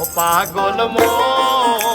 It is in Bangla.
ও পাগল মন।